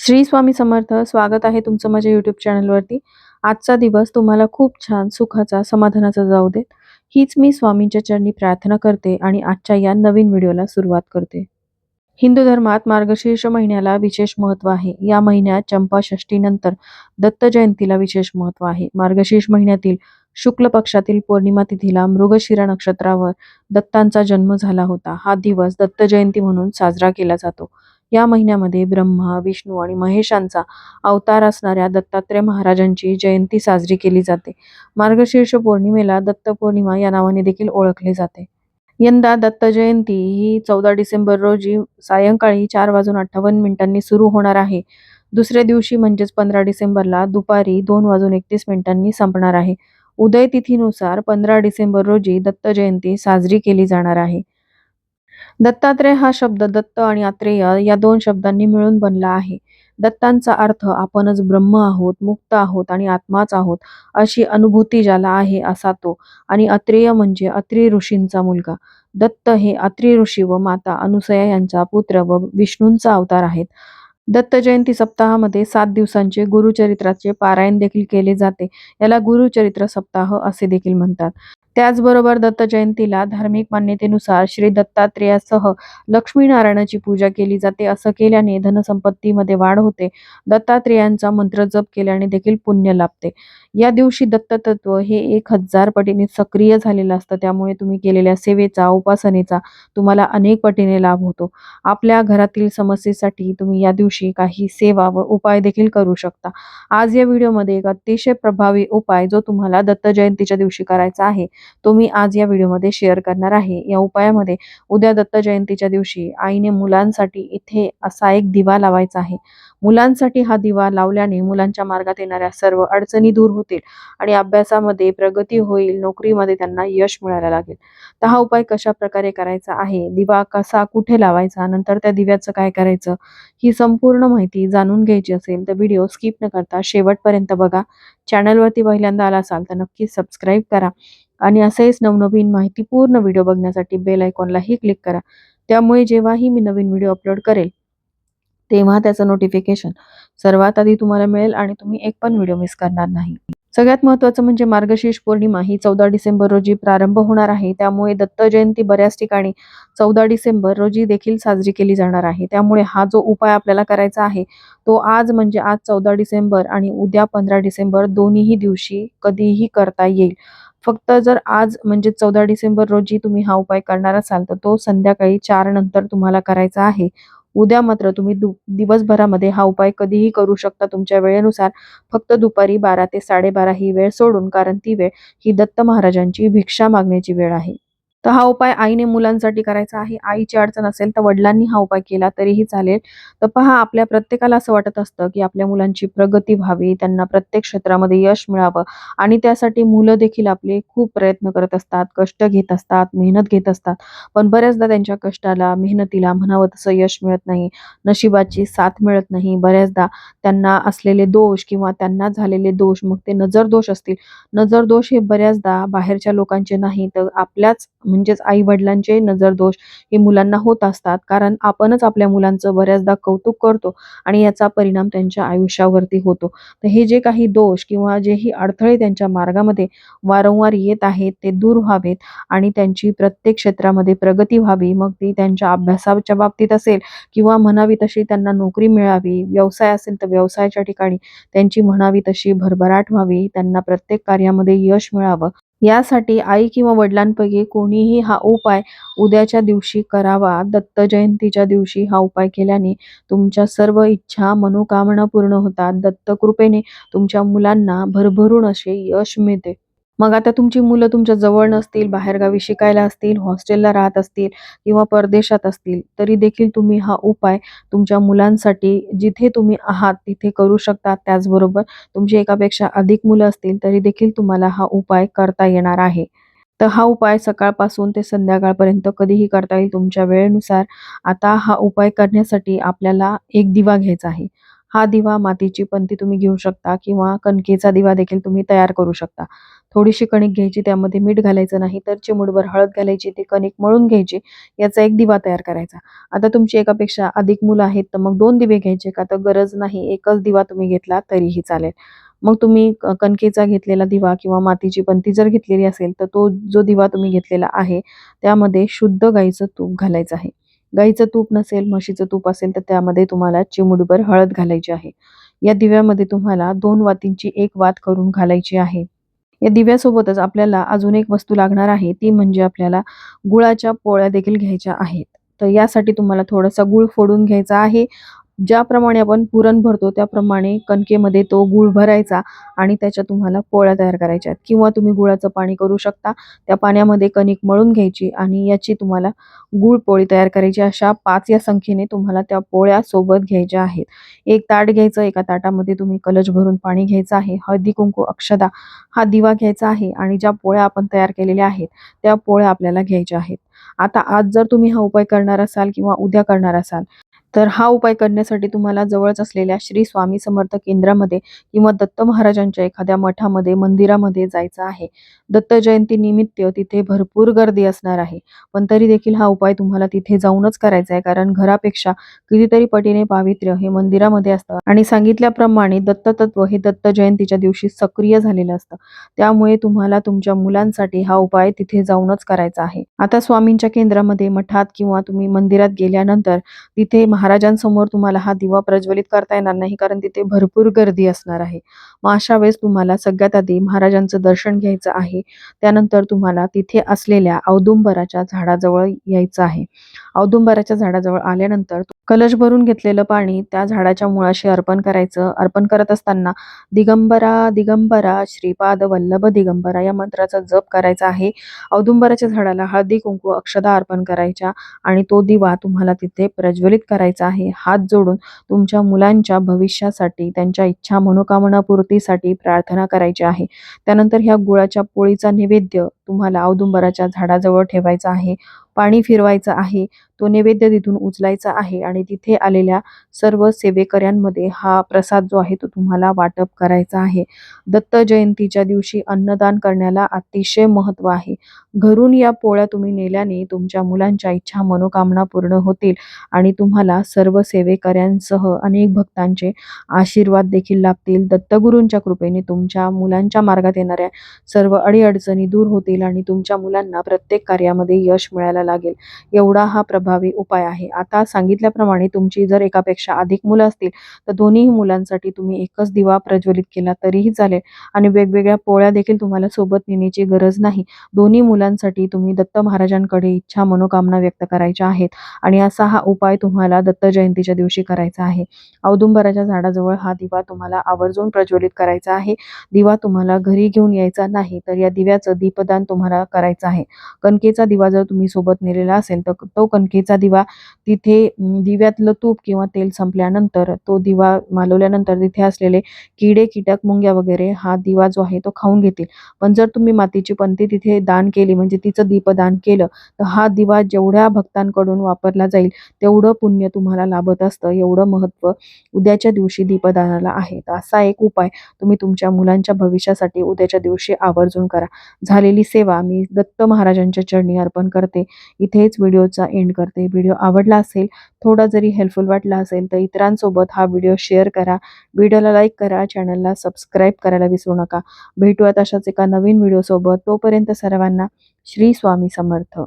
श्री स्वामी समर्थ स्वागत आहे तुमचं माझ्या यूट्यूब चॅनलवरती आजचा दिवस तुम्हाला खूप छान सुखाचा समाधानाचा जाऊ देत. हीच मी स्वामींच्या चरणी प्रार्थना करते आणि आजच्या या नवीन व्हिडिओला सुरुवात करते. हिंदू धर्मात मार्गशीर्ष महिन्याला विशेष महत्त्व आहे. या महिन्यात चंपा षष्टीनंतर दत्त जयंतीला विशेष महत्त्व आहे. मार्गशीर्ष महिन्यातील शुक्ल पक्षातील पौर्णिमा तिथीला मृगशिरा नक्षत्रावर दत्तांचा जन्म झाला होता. हा दिवस दत्त जयंती म्हणून साजरा केला जातो. या महिन्यामध्ये ब्रह्मा विष्णू आणि महेशांचा अवतार असणाऱ्या दत्तात्रय महाराजांची जयंती साजरी केली जाते. मार्गशीर्ष पौर्णिमेला दत्त पौर्णिमा या नावाने देखील ओळखले जाते. यंदा दत्त जयंती ही चौदा डिसेंबर रोजी सायंकाळी चार वाजून अठ्ठावन्न मिनिटांनी सुरू होणार आहे. दुसऱ्या दिवशी म्हणजेच पंधरा डिसेंबरला दुपारी दोन वाजून एकतीस मिनिटांनी संपणार आहे. उदय तिथीनुसार पंधरा डिसेंबर रोजी दत्त जयंती साजरी केली जाणार आहे. दत्तात्रय हा शब्द दत्त आणि आत्रेय या दोन शब्दांनी मिळून बनला आहे. दत्तांचा अर्थ आपणच ब्रह्म आहोत मुक्त आहोत आणि आत्माच आहोत अशी अनुभूती ज्याला आहे असा तो. आणि अत्रेय म्हणजे अत्री ऋषींचा मुलगा. दत्त हे अत्री ऋषी व माता अनुसया यांचा पुत्र व विष्णूंचा अवतार आहेत. दत्त जयंती सप्ताहामध्ये सात दिवसांचे गुरुचरित्राचे पारायण देखील केले जाते. याला गुरुचरित्र सप्ताह असे देखील म्हणतात. त्याचबरोबर दत्त जयंतीला धार्मिक मान्यतेनुसार श्री दत्तात्रेयासह लक्ष्मीनारायणाची पूजा केली जाते. असं केल्याने धनसंपत्तीमध्ये वाढ होते. दत्तात्रेयांचा मंत्र जप केल्याने देखील पुण्य लाभते. या दिवशी दत्ततत्व हे एक हजार पटीने सक्रिय झालेलं असतं. त्यामुळे तुम्ही केलेल्या सेवेचा उपासनेचा तुम्हाला अनेक पटीने लाभ होतो. आपल्या घरातील समस्येसाठी तुम्ही या दिवशी काही सेवा व उपाय देखील करू शकता. आज या व्हिडिओमध्ये एक अतिशय प्रभावी उपाय जो तुम्हाला दत्त जयंतीच्या दिवशी करायचा आहे तो मी आज या व्हिडिओमध्ये शेअर करणार आहे. या उपायामध्ये उद्या दत्त जयंतीच्या दिवशी आईने मुलांसाठी इथे असा एक दिवा लावायचा आहे. मुलांसाठी हा दिवा लावल्याने मुलांच्या मार्गात येणाऱ्या सर्व अडचणी दूर होतील आणि अभ्यासामध्ये प्रगती होईल नोकरीमध्ये त्यांना यश मिळायला लागेल. तर हा उपाय कशा प्रकारे करायचा आहे? दिवा कसा कुठे लावायचा? नंतर त्या दिव्याचं काय करायचं? ही संपूर्ण माहिती जाणून घ्यायची असेल तर व्हिडिओ स्किप न करता शेवटपर्यंत बघा. चॅनलवरती पहिल्यांदा आला असाल तर नक्की सबस्क्राईब करा आणि असेच नवनवीन माहितीपूर्ण व्हिडिओ बघण्यासाठी बेल आयकॉनलाही क्लिक करा. त्यामुळे जेव्हाही मी नवीन व्हिडिओ अपलोड करेल तेव्हा त्याचं नोटिफिकेशन सर्वात आधी तुम्हाला मिळेल आणि तुम्ही एक पण व्हिडिओ मिस करणार नाही. सगळ्यात महत्त्वाचं म्हणजे मार्गशीर्ष पौर्णिमा ही चौदा डिसेंबर रोजी प्रारंभ होणार आहे. त्यामुळे दत्त जयंती बऱ्याच ठिकाणी चौदा डिसेंबर रोजी देखील साजरी केली जाणार आहे. त्यामुळे हा जो उपाय आपल्याला करायचा आहे तो आज म्हणजे आज चौदा डिसेंबर आणि उद्या पंधरा डिसेंबर दोन्हीही दिवशी कधीही करता येईल. फक्त जर आज म्हणजे चौदा डिसेंबर रोजी तुम्ही हा उपाय करणार असाल तर तो संध्याकाळी चार नंतर तुम्हाला करायचा आहे. उद्या मात्र तुम्ही दु दिवसभरामध्ये हा उपाय कधीही करू शकता. तुमच्या वेळेनुसार फक्त दुपारी बारा ते साडेबारा ही वेळ सोडून कारण ती वेळ ही दत्त महाराजांची भिक्षा मागण्याची वेळ आहे. तर हा उपाय आईने मुलांसाठी करायचा आहे. आईची अडचण असेल तर वडिलांनी हा उपाय केला तरीही चालेल. तर पहा आपल्या प्रत्येकाला असं वाटत असतं की आपल्या मुलांची प्रगती व्हावी त्यांना प्रत्येक क्षेत्रामध्ये यश मिळावं आणि त्यासाठी मुलं देखील आपले खूप प्रयत्न करत असतात कष्ट घेत असतात मेहनत घेत असतात. पण बऱ्याचदा त्यांच्या कष्टाला मेहनतीला म्हणावं तसं यश मिळत नाही नशिबाची साथ मिळत नाही. बऱ्याचदा त्यांना असलेले दोष किंवा त्यांना झालेले दोष मग ते नजर दोष असतील. नजर दोष हे बऱ्याचदा बाहेरच्या लोकांचे नाही तर आपल्याच म्हणजेच आई वडिलांचे नजर दोष हे मुलांना होत असतात. कारण आपणच आपल्या मुलांचं बऱ्याचदा कौतुक करतो आणि याचा परिणाम त्यांच्या आयुष्यावरती होतो. तर हे जे काही दोष किंवा जेही अडथळे त्यांच्या मार्गामध्ये वारंवार येत आहेत ते दूर व्हावेत आणि त्यांची प्रत्येक क्षेत्रामध्ये प्रगती व्हावी. मग ती त्यांच्या अभ्यासाच्या बाबतीत असेल किंवा म्हणावी तशी त्यांना नोकरी मिळावी व्यवसाय असेल तर व्यवसायाच्या ठिकाणी त्यांची म्हणावी तशी भरभराट व्हावी त्यांना प्रत्येक कार्यामध्ये यश मिळावं. यासाठी आई किंवा वडिलांपैकी कोणीही हा उपाय उद्याच्या दिवशी करावा. दत्त जयंतीच्या दिवशी हा उपाय केल्याने तुमच्या सर्व इच्छा मनोकामना पूर्ण होतात. दत्त कृपेने तुमच्या मुलांना भरभरून असे यश मिळते. मग आता तुमची मुलं तुमच्या जवळ नसतील बाहेरगावी शिकायला असतील हॉस्टेलला राहत असतील किंवा परदेशात असतील तरी देखील तुम्ही हा उपाय तुमच्या मुलांसाठी जिथे तुम्ही आहात तिथे करू शकता. त्याचबरोबर तुमची एकापेक्षा अधिक मुलं असतील तरी देखील तुम्हाला हा उपाय करता येणार आहे. तर हा उपाय सकाळपासून ते संध्याकाळपर्यंत कधीही करता येईल तुमच्या वेळेनुसार. आता हा उपाय करण्यासाठी आपल्याला एक दिवा घ्यायचा आहे. हा दिवा मातीची पंती तुम्ही घेऊ शकता किंवा कणकेचा दिवा देखील तुम्ही तयार करू शकता. थोडीशी कणिक घ्यायची त्यामध्ये मीठ घालायचं नाही तर चिमूटभर हळद घालायची ती कणिक मळून घ्यायची याचा एक दिवा तयार करायचा. आता तुमची एकापेक्षा अधिक मुलं आहेत तर मग दोन दिवे घ्यायचे का? तर गरज नाही एकच दिवा तुम्ही घेतला तरीही चालेल. मग तुम्ही कणकेचा घेतलेला दिवा किंवा मातीची पंती जर घेतलेली असेल तर तो जो दिवा तुम्ही घेतलेला आहे त्यामध्ये शुद्ध गाईचं तूप घालायचं आहे. गाईचं तूप नसेल म्हशीचं तूप असेल तर त्यामध्ये तुम्हाला चिमुडभर हळद घालायची आहे. या दिव्यामध्ये तुम्हाला दोन वातींची एक वात करून घालायची आहे. या दिव्यासोबतच आपल्याला अजून एक वस्तू लागणार आहे ती म्हणजे आपल्याला गुळाच्या पोळ्या देखील घ्यायच्या आहेत. तर यासाठी तुम्हाला थोडासा गुळ फोडून घ्यायचा आहे. ज्याप्रमाणे आपण पुरण भरतो त्याप्रमाणे कणकेमध्ये तो गुळ भरायचा आणि त्याच्या तुम्हाला पोळ्या तयार करायच्या आहेत. किंवा तुम्ही गुळाचं पाणी करू शकता त्या पाण्यामध्ये कणिक मळून घ्यायची आणि याची तुम्हाला गुळ पोळी तयार करायची. अशा पाच या संख्येने तुम्हाला त्या पोळ्या सोबत घ्यायच्या आहेत. एक ताट घ्यायचं एका ताटामध्ये तुम्ही कलश भरून पाणी घ्यायचं आहे. हळदी कुंकू अक्षदा हा दिवा घ्यायचा आहे आणि ज्या पोळ्या आपण तयार केलेल्या आहेत त्या पोळ्या आपल्याला घ्यायच्या आहेत. आता आज जर तुम्ही हा उपाय करणार असाल किंवा उद्या करणार असाल तर हा उपाय करण्यासाठी तुम्हाला जवळच असलेल्या श्री स्वामी समर्थ केंद्रामध्ये किंवा दत्त महाराजांच्या एखाद्या मठामध्ये मंदिरामध्ये जायचं आहे. दत्त जयंती निमित्त तिथे भरपूर गर्दी असणार आहे. पण तरी देखील हा उपाय तुम्हाला तिथे जाऊनच करायचा आहे. कारण घरापेक्षा कितीतरी पटीने पावित्र्य हे मंदिरामध्ये असतं. आणि सांगितल्याप्रमाणे दत्ततत्व हे दत्त जयंतीच्या दिवशी सक्रिय झालेलं असतं. त्यामुळे तुम्हाला तुमच्या मुलांसाठी हा उपाय तिथे जाऊनच करायचा आहे. आता स्वामींच्या केंद्रामध्ये मठात किंवा तुम्ही मंदिरात गेल्यानंतर तिथे महाराजांसमोर तुम्हाला हा दिवा प्रज्वलित करता येणार नाही कारण तिथे भरपूर गर्दी असणार आहे. मग अशा वेळेस तुम्हाला सगळ्यात आधी महाराजांचं दर्शन घ्यायचं आहे. त्यानंतर तुम्हाला तिथे असलेल्या औदुंबराच्या झाडाजवळ यायचं आहे. औदुंबराच्या झाडाजवळ आल्यानंतर कलश भरून घेतलेलं पाणी त्या झाडाच्या मुळाशी अर्पण करायचं. अर्पण करत असताना दिगंबरा दिगंबरा श्रीपाद वल्लभ दिगंबरा या मंत्राचा जप करायचा आहे. औदुंबराच्या झाडाला हळदी कुंकू अक्षदा अर्पण करायच्या आणि तो दिवा तुम्हाला तिथे प्रज्वलित करायचा आहे. हात जोडून तुमच्या मुलांच्या भविष्यासाठी त्यांच्या इच्छा मनोकामना पूर्तीसाठी प्रार्थना करायची आहे. त्यानंतर ह्या गुळाच्या पोळीचा नैवेद्य तुम्हाला औदुंबराच्या झाडाजवळ ठेवायचा आहे पाणी फिरवायचं आहे तो नैवेद्य तिथून उचलायचा आहे आणि तिथे आलेल्या सर्व सेवेकऱ्यांमध्ये हा प्रसाद जो आहे तो तुम्हाला वाटप करायचा आहे. दत्त जयंतीच्या दिवशी अन्नदान करण्याला अतिशय महत्त्व आहे. घरून या पोळ्या तुम्ही नेल्याने तुमच्या मुलांच्या इच्छा मनोकामना पूर्ण होतील आणि तुम्हाला सर्व सेवेकऱ्यांसह अनेक भक्तांचे आशीर्वाद देखील लाभतील. दत्तगुरूंच्या कृपेने तुमच्या मुलांच्या मार्गात येणाऱ्या सर्व अडीअडचणी दूर होतील. आणि तुमच्या मुलांना प्रत्येक कार्यामध्ये यश मिळायला लागेल. एवढा हा प्रभावी उपाय आहे. आता सांगितल्याप्रमाणे तुमची जर एकापेक्षा अधिक मुलं असतील तर दोन्ही मुलांसाठी तुम्ही एकच दिवा प्रज्वलित केला तरीही चालेल. आणि वेगवेगळ्या पोळ्या देखील तुम्हाला सोबत नेण्याची गरज नाही. दोन्ही मुलांसाठी तुम्ही दत्त महाराजांकडे इच्छा मनोकामना व्यक्त करायच्या आहेत. आणि असा हा उपाय तुम्हाला दत्त जयंतीच्या दिवशी करायचा आहे. औदुंबराच्या झाडाजवळ हा दिवा तुम्हाला आवर्जून प्रज्वलित करायचा आहे. दिवा तुम्हाला घरी घेऊन यायचा नाही तर या दिव्याचं दीपदान तुम्हाला करायचं आहे. कणकेचा दिवा जर तुम्ही सोबत नेलेला असेल तर तो कणकेचा दिवा तिथे दिव्यातलं तूप किंवा तेल संपल्यानंतर तो दिवा मालवल्यानंतर तिथे असलेले किडे कीटक मुंग्या वगैरे हा दिवा जो आहे तो खाऊन घेतील. पण जर तुम्ही मातीची पंथी तिथे दान केली म्हणजे तिचं दीपदान केलं तर हा दिवा जेवढ्या भक्तांकडून वापरला जाईल तेवढं पुण्य तुम्हाला लाभत असतं. एवढं महत्त्व उद्याच्या दिवशी दीपदानाला आहे. तर असा एक उपाय तुम्ही तुमच्या मुलांच्या भविष्यासाठी उद्याच्या दिवशी आवर्जून करा. झालेली सेवा मी दत्त महाराजांच्या चरणी अर्पण करते. इथेच व्हिडिओचा एंड करते. व्हिडिओ आवडला असेल थोडा जरी हेल्पफुल वाटला असेल तर इतरांसोबत हा व्हिडिओ शेअर करा. व्हिडिओला लाईक करा चॅनलला सबस्क्राईब करायला विसरू नका. भेटूयात अशाच एका नवीन व्हिडिओसोबत तोपर्यंत सर्वांना श्री स्वामी समर्थ.